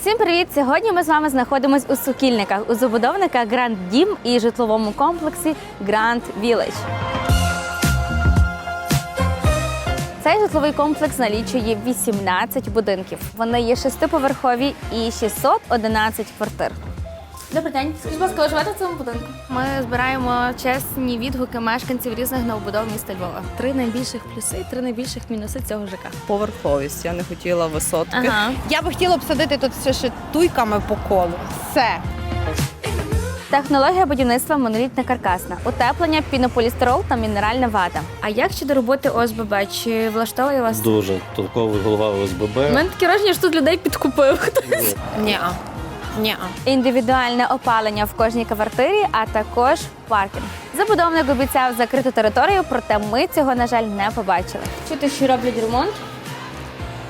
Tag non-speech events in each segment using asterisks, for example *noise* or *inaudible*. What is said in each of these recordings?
Всім привіт! Сьогодні ми з вами знаходимось у сукільниках у забудовника Гранд Дім і житловому комплексі Гранд Village. Цей житловий комплекс налічує 18 будинків. Вони є шестиповерхові і 611 квартир. Добрий день. Скажіть, будь ласка, ви живете в цьому будинку? Ми збираємо чесні відгуки мешканців різних новобудов міста Львова. Три найбільших плюси, три найбільших мінуси цього ЖК. поверховість. Я не хотіла висотки. Ага. Я би хотіла обсадити тут все ще туйками по колу. Все. Технологія будівництва монолітна каркасна, утеплення, пінополістирол та мінеральна вата. А як щодо роботи ОСББ? Чи влаштовує вас? Дуже толковий голова ОСББ. У мене таке враження, що тут людей підкупив. Ні-а. Ні-а. Індивідуальне опалення в кожній квартирі, а також паркінг. Забудовник обіцяв закриту територію, проте ми цього, на жаль, не побачили. Чути, що роблять ремонт.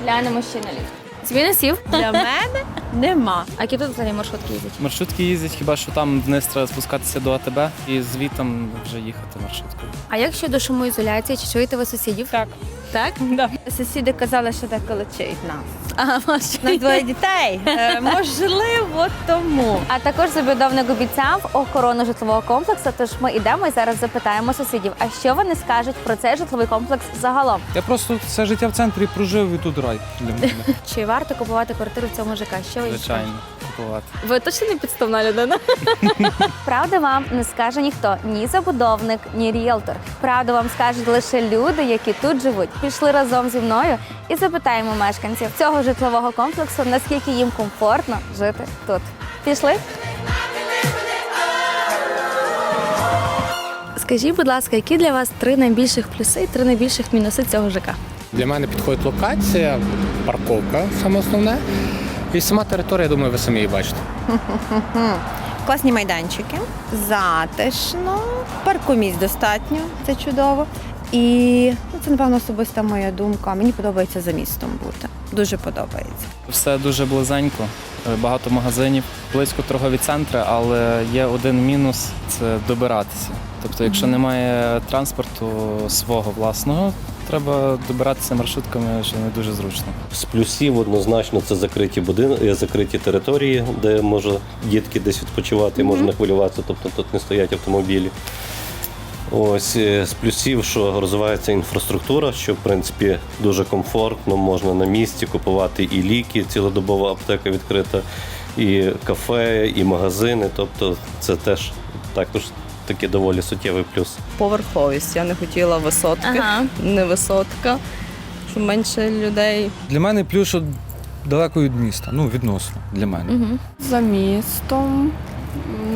Глянемо ще на ліфт. Зміни сів. Для мене нема. А які тут взагалі маршрутки їздять? Маршрутки їздять, хіба що там вниз треба спускатися до АТБ і звітом вже їхати маршруткою. А як щодо шумоізоляції, чи чуєте ви сусідів? Так. Так? *laughs* Да. Сусіди казали, що деколи чують нас. Ага, може. На двоє дітей. Е, можливо, тому. А також забудовник обіцяв охорону житлового комплексу. Тож ми йдемо і зараз запитаємо сусідів, а що вони скажуть про цей житловий комплекс загалом? Я просто все життя в центрі прожив і тут рай для мене. Чи варто купувати квартиру в цьому ЖК? Що ви Звичайно, купувати. Ви точно не підставна людина? *laughs* Правда вам не скаже ніхто, ні забудовник, ні ріелтор. Правду вам скажуть лише люди, які тут живуть. Пішли разом зі мною і запитаємо мешканців цього житлового комплексу, наскільки їм комфортно жити тут. Пішли? Скажіть, будь ласка, які для вас три найбільших плюси і три найбільших мінуси цього ЖК? Для мене підходить локація, парковка саме основне. І сама територія, я думаю, ви самі її бачите. *laughs* Класні майданчики, затишно, паркомісць достатньо, це чудово. І ну, це, напевно, особиста моя думка. Мені подобається за містом бути. Дуже подобається. Все дуже близенько, е, багато магазинів, близько торгові центри, але є один мінус це добиратися. Тобто, якщо немає транспорту свого власного, треба добиратися маршрутками, що не дуже зручно. З плюсів однозначно це закриті будинки, закриті території, де може дітки десь відпочивати, можна не хвилюватися, тобто тут не стоять автомобілі. Ось е, з плюсів, що розвивається інфраструктура, що в принципі дуже комфортно, можна на місці купувати і ліки, цілодобова аптека відкрита, і кафе, і магазини. Тобто це теж також такий доволі суттєвий плюс. Поверховість. Я не хотіла висотки, Ага. не висотка, щоб менше людей. Для мене плюс що далеко від міста. Ну, відносно для мене. За містом.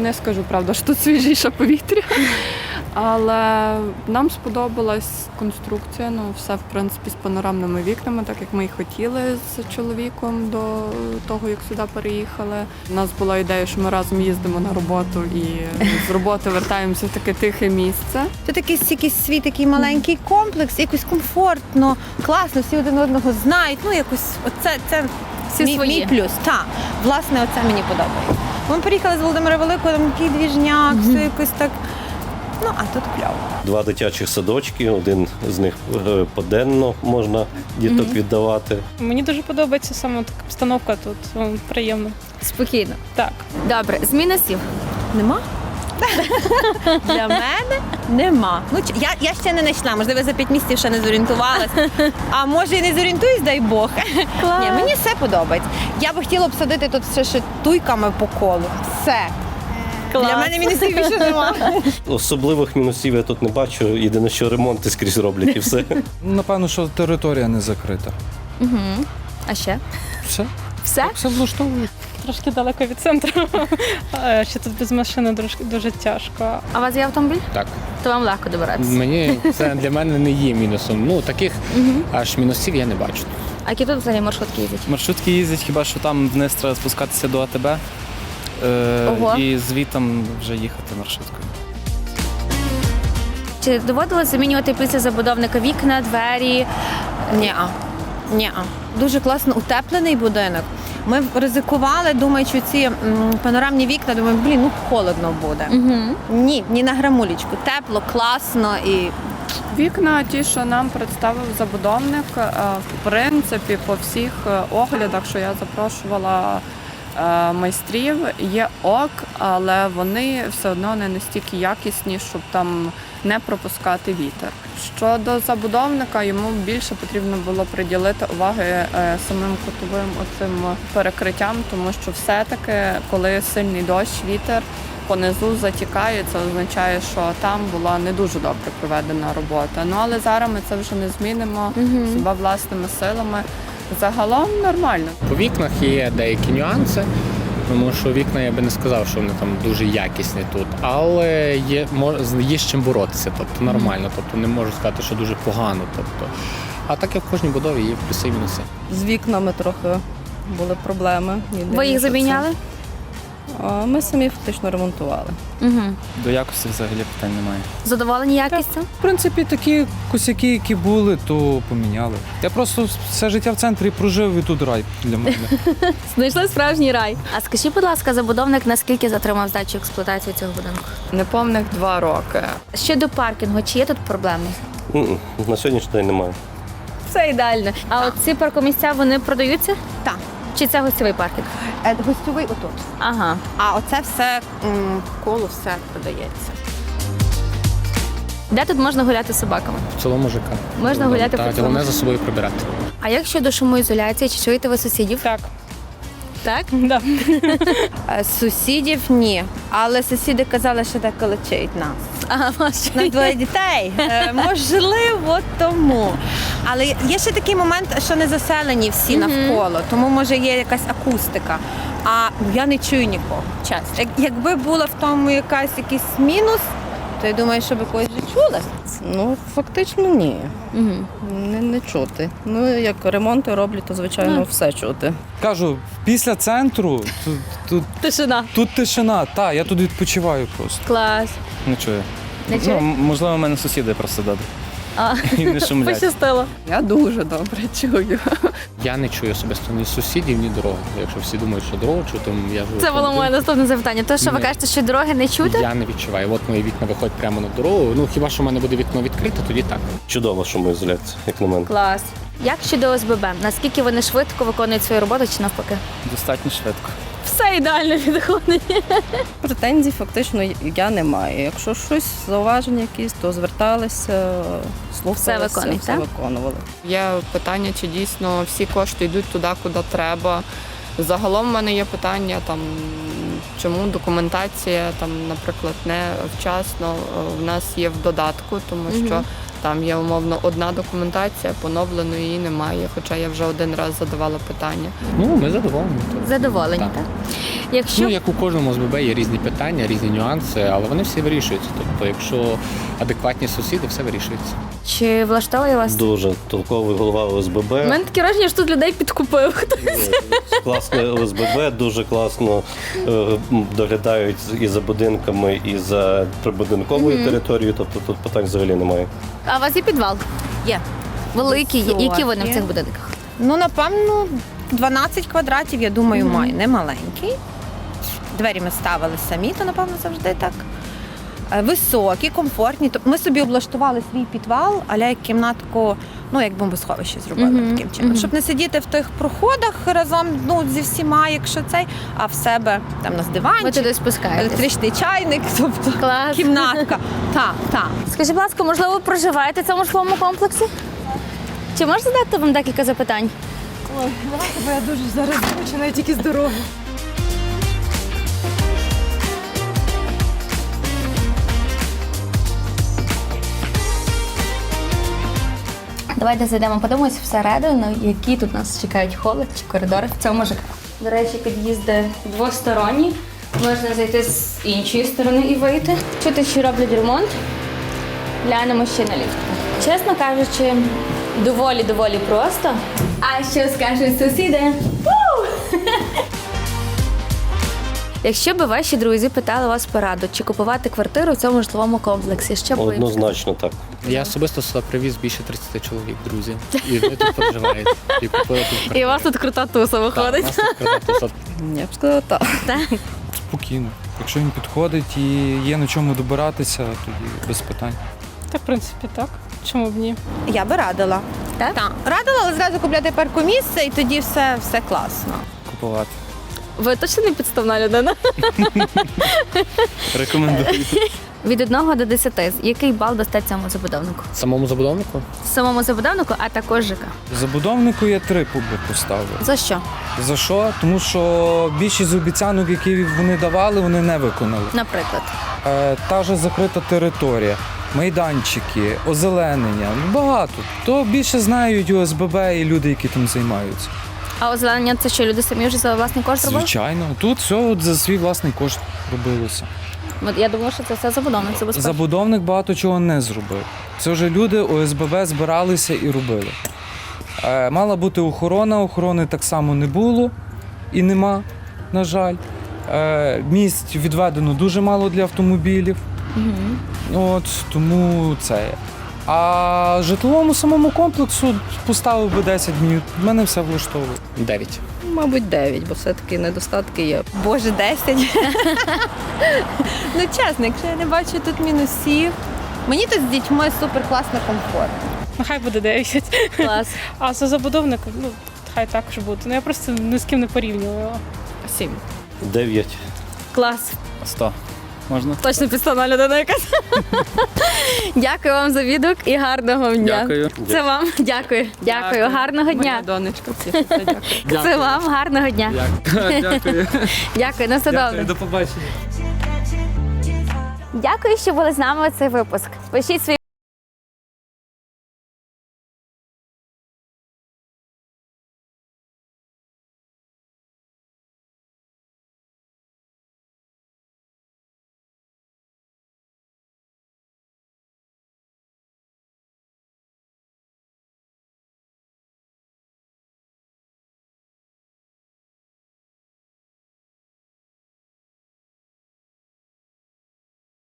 Не скажу правда, що тут свіжіше повітря. Але нам сподобалась конструкція. Ну, все в принципі з панорамними вікнами, так як ми і хотіли з чоловіком до того, як сюди переїхали. У нас була ідея, що ми разом їздимо на роботу і з роботи вертаємося в таке тихе місце. Це такий якийсь свій такий маленький комплекс, якось комфортно, класно, всі один одного знають. Ну, якось оце це Всі мій, свої. мій плюс. Так, власне, оце мені подобається. Ми приїхали з Володимира Великого, там такий двіжняк, все якось так. Ну, а тут кльово. Два дитячих садочки, один з них е, поденно можна діток віддавати. Мені дуже подобається саме така обстановка тут. Приємно. Спокійно. Так. Добре, зміна сів. Нема? *laughs* Для мене нема. Ну, я, я ще не знайшла, можливо, за п'ять місяців ще не зорієнтувалася. А може і не зорієнтуюсь, дай Бог. *laughs* Ні, мені все подобається. Я би хотіла обсадити тут все ще туйками по колу. Все. Для мене мінусів більше немає. *laughs* Особливих мінусів я тут не бачу. Єдине, що ремонти скрізь роблять і все. Ну, Напевно, що територія не закрита. Угу. А ще? Все, Все? все влаштовує. Трошки далеко від центру. *laughs* Ще тут без машини дуже, дуже тяжко. А у вас є автомобіль? Так. То вам легко добиратися. Мені це для мене не є мінусом. Ну, таких аж мінусів я не бачу. А які тут взагалі маршрутки їздять? Маршрутки їздять, хіба що там вниз треба спускатися до АТБ е, Ого. і звітом вже їхати маршруткою. Чи доводилось замінювати після забудовника вікна, двері? Ні-а. Ні-а. Дуже класно утеплений будинок. Ми ризикували, думаючи, ці м, панорамні вікна, думаю, блін, ну холодно буде. Угу. Ні, ні на грамулічку. Тепло, класно і Вікна, ті, що нам представив забудовник, е, в принципі, по всіх е, оглядах, що я запрошувала майстрів є ок, але вони все одно не настільки якісні, щоб там не пропускати вітер. Щодо забудовника, йому більше потрібно було приділити уваги е, самим кутовим оцим перекриттям, тому що все-таки, коли сильний дощ, вітер понизу затікає, це означає, що там була не дуже добре проведена робота. Ну але зараз ми це вже не змінимо хіба власними силами. Загалом нормально. По вікнах є деякі нюанси, тому що вікна я би не сказав, що вони там дуже якісні тут, але є, мож- є з чим боротися, тобто нормально, тобто не можу сказати, що дуже погано. Тобто. А так як в кожній будові є плюси і мінуси. З вікнами трохи були проблеми. Ви їх заміняли? А, Ми самі фактично ремонтували. Угу. До якості взагалі питань немає. Задоволені якістю? В принципі, такі косяки, які були, то поміняли. Я просто все життя в центрі прожив і тут рай для мене. *laughs* Знайшли справжній рай. А скажіть, будь ласка, забудовник наскільки затримав здачу експлуатації цього будинку? Неповних два роки. Щодо паркінгу, чи є тут проблеми? На сьогоднішній день немає. Все ідеально. А от ці паркомісця вони продаються? Так. Чи це гостєвий паркінг? Е, Гостьовий отут. Ага. А оце все м, коло все продається. Де тут можна гуляти з собаками? В цілому ЖК. Можна гуляти по Так, цілому головне за собою прибирати. А як щодо шумоізоляції, чи чуєте ви сусідів? Так. Так? *laughs* Да. Е, Сусідів ні. Але сусіди казали, що так лечить нас. Ага. На двоє дітей. Е, Можливо, тому. Але є ще такий момент, що не заселені всі навколо, тому може є якась акустика. А я не чую нікого. Чесно. Як, якби була в тому якась якийсь мінус, то я думаю, що ви когось вже чули? Ну, фактично ні. Угу. Не, не чути. Ну, як ремонти роблять, то звичайно все чути. Кажу, після центру тут, тут, Тишина. тут тишина. Та, я тут відпочиваю просто. Клас. Не чую. Не Ну, можливо, в мене сусіди просто добрі. А, І не *laughs* шумлять. пощастило. Я дуже добре чую. Я не чую особисто ні сусідів, ні дороги. Якщо всі думають, що дорогу чути, я живу. Це було моє наступне запитання. То, що ви Ні. кажете, що дороги не чути? Я не відчуваю. От мої вікна виходять прямо на дорогу. Ну хіба що в мене буде вікно відкрите, тоді так. Чудова шумоізоляція, як на мене. Клас. Як щодо ОСББ? Наскільки вони швидко виконують свою роботу чи навпаки? Достатньо швидко. Все ідеально підходить. Претензій фактично я не маю. Якщо щось, зауваження якісь, то зверталися, слухалися, Все все виконували. Є питання, чи дійсно всі кошти йдуть туди, куди треба. Загалом в мене є питання там, чому документація там, наприклад, не вчасно е, в нас є в додатку, тому що там є умовно одна документація, поновленої її немає. Хоча я вже один раз задавала питання. Ну ми задоволені. Задоволені, так? Так. Якщо Ну, як у кожному ОСББ є різні питання, різні нюанси, але вони всі вирішуються. Тобто, якщо адекватні сусіди, все вирішується. чи влаштовує вас? Дуже толковий голова ОСББ. У мене таке враження, що тут людей підкупив. хтось. Класне ОСББ, дуже класно е, доглядають і за будинками, і за прибудинковою територією. Тобто тут питань взагалі немає. А у вас є підвал? Є. Великий. Високий. Які вони в цих будинках? Ну, напевно, 12 квадратів, я думаю, маю. Не маленький. Двері ми ставили самі, то напевно завжди так. Е, Високі, комфортні. Тобто Ми собі облаштували свій підвал, аля як кімнатку, ну як бомбосховище зробили Мгм, таким чином. мгм. Щоб не сидіти в тих проходах разом ну, зі всіма, якщо цей, а в себе там у нас Ви диванчик, туди спускаєтесь. електричний чайник, *laughs* тобто Клас. кімнатка. Так, так. Скажіть, будь ласка, можливо, ви проживаєте в цьому житловому комплексі? Чи можна задати вам декілька запитань? Ой, Бо я дуже зараз починаю тільки з Давайте зайдемо, подивимось всередину, які тут нас чекають холод чи коридори в цьому ЖК. До речі, під'їзди двосторонні. Можна зайти з іншої сторони і вийти. Чути, що роблять ремонт. Глянемо ще на ліфт. Чесно кажучи, доволі-доволі просто. А що скажуть сусіди? Якщо би ваші друзі питали вас пораду, чи купувати квартиру в цьому житловому комплексі, що б ви їм Однозначно так. Я особисто сюди привіз більше 30 чоловік, друзі. І вони тут проживають. І купили тут І у вас тут крута туса Так, у виходить. нас тут крута туса. Я б сказала так. Спокійно. Якщо їм підходить і є на чому добиратися, тоді без питань. Та, в принципі, так. Чому б ні? Я би радила. Так? Так. Радила, але зразу купляти паркомісце і тоді все, все класно. Купувати. Ви точно не підставна людина? *laughs* Рекомендую. Від 1 до 10. Який бал дасте цьому забудовнику? Самому забудовнику Самому забудовнику, а також ЖК. Забудовнику я три би поставив. За що? За що? Тому що більшість обіцянок, які вони давали, вони не виконали. Наприклад. Е, та ж закрита територія, майданчики, озеленення. ну, Багато. То більше знають ОСББ і люди, які там займаються. А озеленення це що, люди самі вже за власний кошт робили? Звичайно, тут все за свій власний кошт робилося. От Я думаю, що це все забудовник, це безпечно. Забудовник багато чого не зробив. Це вже люди ОСББ збиралися і робили. Е, мала бути охорона, охорони так само не було і нема, на жаль. Е, місць відведено дуже мало для автомобілів. От тому це. А житловому самому комплексу поставив би 10 днів. Мене все влаштовує. 9. Мабуть, 9, бо все-таки недостатки є. Боже, 10. ну чесно, якщо я не бачу тут мінусів. Мені тут з дітьми супер класно комфортно. Нехай буде 9. Клас. А за забудовником, ну, хай також буде. Ну я просто ні з ким не порівнюю його. 7. 9. Клас. 100. Можна? Точно підставна людина якась. Дякую вам за відгук і гарного дня. Дякую. Це вам. Дякую. Дякую. Гарного Моя дня. донечка вчиться, дякую. Це вам гарного дня. Дякую. Дякую, на все добре. До побачення. Дякую, що були з нами цей випуск. Пишіть свої